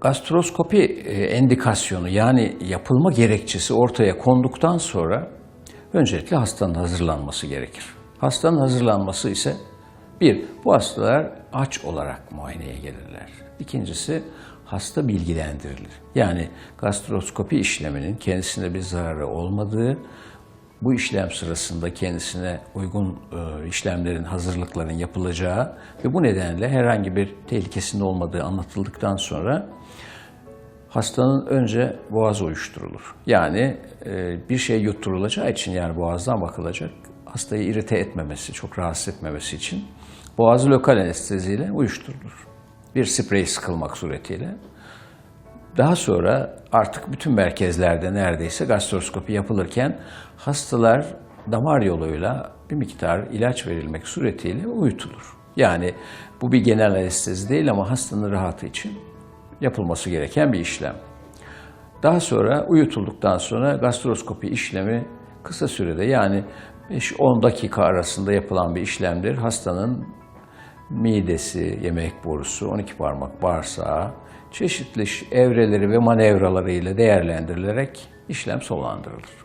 Gastroskopi e, endikasyonu yani yapılma gerekçesi ortaya konduktan sonra öncelikle hastanın hazırlanması gerekir. Hastanın hazırlanması ise bir, bu hastalar aç olarak muayeneye gelirler. İkincisi hasta bilgilendirilir. Yani gastroskopi işleminin kendisine bir zararı olmadığı, bu işlem sırasında kendisine uygun e, işlemlerin, hazırlıkların yapılacağı ve bu nedenle herhangi bir tehlikesinin olmadığı anlatıldıktan sonra hastanın önce boğazı uyuşturulur. Yani e, bir şey yutturulacağı için yani boğazdan bakılacak hastayı irite etmemesi, çok rahatsız etmemesi için boğazı lokal anesteziyle uyuşturulur. Bir sprey sıkılmak suretiyle. Daha sonra artık bütün merkezlerde neredeyse gastroskopi yapılırken hastalar damar yoluyla bir miktar ilaç verilmek suretiyle uyutulur. Yani bu bir genel anestezi değil ama hastanın rahatı için yapılması gereken bir işlem. Daha sonra uyutulduktan sonra gastroskopi işlemi kısa sürede yani 5-10 dakika arasında yapılan bir işlemdir. Hastanın midesi, yemek borusu, 12 parmak bağırsağı, çeşitli evreleri ve manevralarıyla değerlendirilerek işlem sonlandırılır.